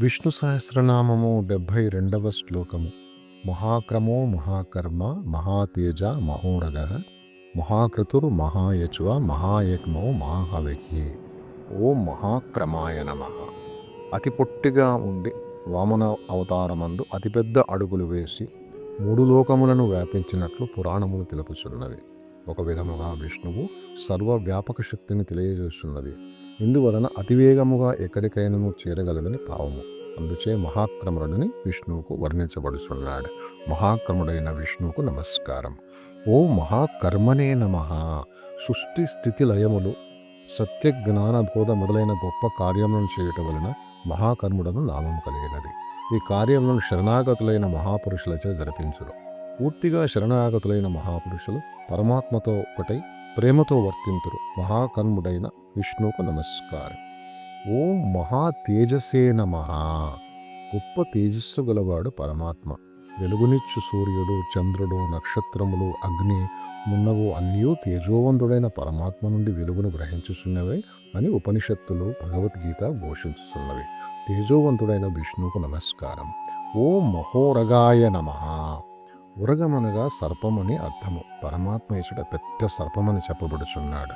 విష్ణు సహస్రనామము డెబ్భై రెండవ శ్లోకము. మహాక్రమో మహాకర్మ మహాతేజ మహోరగ మహాక్రతుర్ మహాయచువ మహాయజ్ఞో మహాహవిహి. ఓం మహాక్రమాయ నమ. అతి పొట్టిగా ఉండి వామన అవతారమందు అతిపెద్ద అడుగులు వేసి మూడు లోకములను వ్యాపించినట్లు పురాణములు తెలుపుచున్నవి. ఒక విధముగా విష్ణువు సర్వ వ్యాపక శక్తిని తెలియజేస్తున్నది. ఇందువలన అతివేగముగా ఎక్కడికైనను చేరగలడని భావము అందుచే మహాక్రముడని విష్ణువుకు వర్ణించబడుచున్నాడు. మహాక్రముడైన విష్ణువుకు నమస్కారం. ఓ మహాకర్మనే నమ. సృష్టి స్థితి లయములు సత్య జ్ఞాన బోధ మొదలైన గొప్ప కార్యములను చేయుట వలన మహాకర్ముడను నామం కలిగినది. ఈ కార్యములను శరణాగతులైన మహాపురుషులచే జరిపించును. పూర్తిగా శరణాగతులైన మహాపురుషులు పరమాత్మతో ఒకటై ప్రేమతో వర్తింతురు మహాకర్ముడైన విష్ణువుకు నమస్కారం. ఓం మహా తేజసే నమ. గొప్ప తేజస్సు గలవాడు పరమాత్మ. వెలుగునిచ్చు సూర్యుడు చంద్రుడు నక్షత్రములు అగ్ని మున్నవు అన్నీ తేజోవంతుడైన పరమాత్మ నుండి వెలుగును గ్రహించుచున్నవే అని ఉపనిషత్తులు భగవద్గీత ఘోషించుతున్నవి తేజోవంతుడైన విష్ణువుకు నమస్కారం. ఓం మహోరగాయ నమ. ఉరగమనగా సర్పమని అర్థము. పరమాత్మ ఇచ్చట పెద్ద సర్పమని చెప్పబడుచున్నాడు.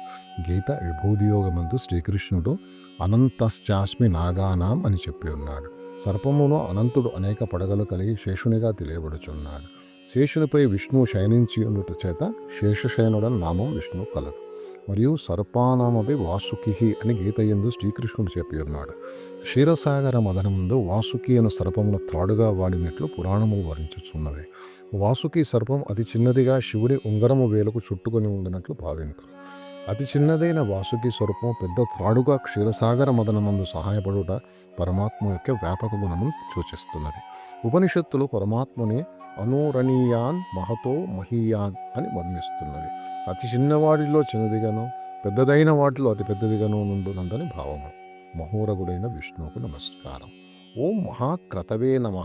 గీత విభూదియోగమందు శ్రీకృష్ణుడు అనంతశ్చాస్మి నాగానాం అని చెప్పి ఉన్నాడు. సర్పములో అనంతుడు అనేక పడగలు కలిగి శేషునిగా తెలియబడుచున్నాడు. శేషునిపై విష్ణువు శయనించి ఉండుట చేత శేషశయనుడని నామం విష్ణువు కలదు. మరియు సర్పానామపి వాసుకి అని గీత ఎందు శ్రీకృష్ణుడు చెప్పి ఉన్నాడు. క్షీరసాగర మదనముందు వాసుకి అను సర్పముల త్రాడుగా వాడినట్లు పురాణములు వర్ణించుచున్నవి. వాసుకి సర్పం అతి చిన్నదిగా శివుడి ఉంగరము వేలకు చుట్టుకొని ఉండినట్లు భావించరు అతి చిన్నదైన వాసుకి స్వరూపం పెద్ద త్రాడుగా క్షీరసాగర మదనమందు సహాయపడుట పరమాత్మ యొక్క వ్యాపక గుణమును సూచిస్తున్నది. ఉపనిషత్తులు పరమాత్మని అనూరణీయాన్ మహతో మహీయాన్ అని వర్ణిస్తున్నవి. అతి చిన్నవాటిలో చిన్నదిగాను పెద్దదైన వాటిలో అతి పెద్దదిగాను నుండునందని భావము. మహోరగుడైన విష్ణువుకు నమస్కారం. ఓం మహాక్రతవే నమ.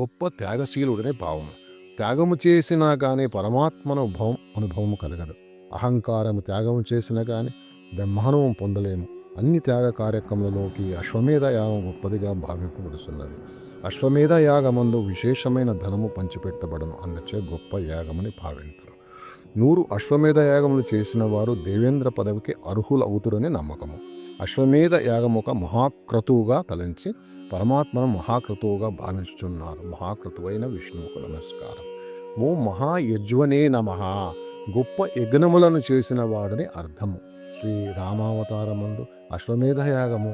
గొప్ప త్యాగశీలుడనే భావము. త్యాగము చేసినా కానీ పరమాత్మను అనుభవం అనుభవము కలగదు. అహంకారము త్యాగము చేసినా కానీ బ్రహ్మానుభవం పొందలేము. అన్ని త్యాగ కార్యక్రమంలోకి అశ్వమేధ యాగం గొప్పదిగా భావింపబడుతున్నది. అశ్వమేధ యాగమందు విశేషమైన ధనము పంచిపెట్టబడను అన్నచే గొప్ప యాగమని భావించరు నూరు అశ్వమేధ యాగములు చేసిన వారు దేవేంద్ర పదవికి అర్హులవుతురని నమ్మకము. అశ్వమేధ యాగం ఒక మహాక్రతువుగా తలంచి పరమాత్మను మహాక్రతువుగా భావించుచున్నారు. మహాక్రతువైన విష్ణువుకు నమస్కారం. ఓ మహాయజ్వనే నమ! గొప్ప యజ్ఞములను చేసిన వాడని అర్థము. శ్రీ రామావతారమందు అశ్వమేధ యాగము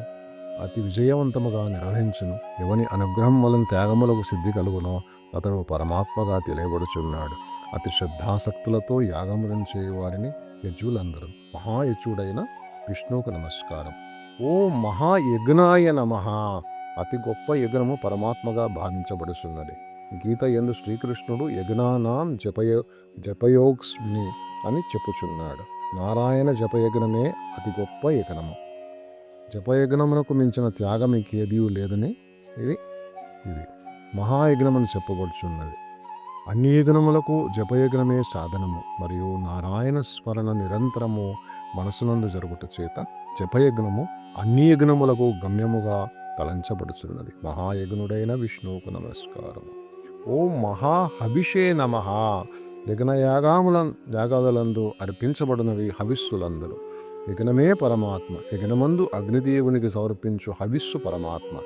అతి విజయవంతముగా నిర్వహించును. ఎవని అనుగ్రహం వలన త్యాగములకు సిద్ధి కలుగునో అతడు పరమాత్మగా తెలియబడుచున్నాడు. అతి శ్రద్ధాసక్తులతో యాగములను చేయవారిని యజ్జులందరూ మహాయజ్జుడైన విష్ణువుకు నమస్కారం. ఓ మహాయజ్ఞాయ నమ! అతి గొప్ప యజ్ఞము పరమాత్మగా భావించబడుచున్నది. గీత ఎందు శ్రీకృష్ణుడు యజ్ఞానాం జపయో జపయోగ్స్ని అని చెప్పుచున్నాడు. నారాయణ జపయజ్ఞమే అతి గొప్ప యజ్ఞము. జపయజ్ఞమునకు మించిన త్యాగం ఇంకేదీ లేదని ఇది ఇది మహాయజ్ఞమని చెప్పబడుచున్నది. అన్ని యజ్ఞములకు జపయజ్ఞమే సాధనము మరియు నారాయణ స్మరణ నిరంతరము మనసునందు జరుగుట చేత జపయజ్ఞము అన్ని యజ్ఞములకు గమ్యముగా తలంచబడుచున్నది. మహాయజ్ఞుడైన విష్ణువుకు నమస్కారం ఓం మహాహభిషే నమ. యజ్ఞయాగాముల యాగాదులందు అర్పించబడినవి హవిస్సులందరూ. యజ్ఞమే పరమాత్మ యజ్ఞమందు అగ్నిదేవునికి సమర్పించు హవిస్సు పరమాత్మ.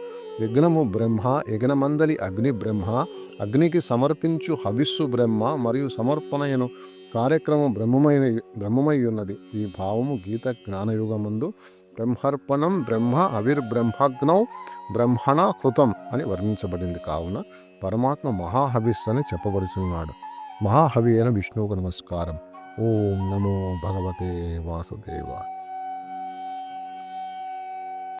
యజ్ఞము బ్రహ్మ యజ్ఞమందలి అగ్ని బ్రహ్మ అగ్నికి సమర్పించు హవిస్సు బ్రహ్మ మరియు సమర్పణయను కార్యక్రమం బ్రహ్మమైన బ్రహ్మమై ఉన్నది ఈ భావము గీత జ్ఞానయుగమందు బ్రహ్మర్పణం బ్రహ్మ అవిర్బ్రహ్మగ్నౌ బ్రహ్మణ కృతం అని వర్ణించబడింది. కావున పరమాత్మ మహాహవిస్ అని చెప్పబడుచున్నాడు మహాహవి అయిన విష్ణువుకు నమస్కారం. ఓం నమో భగవతే వాసుదేవ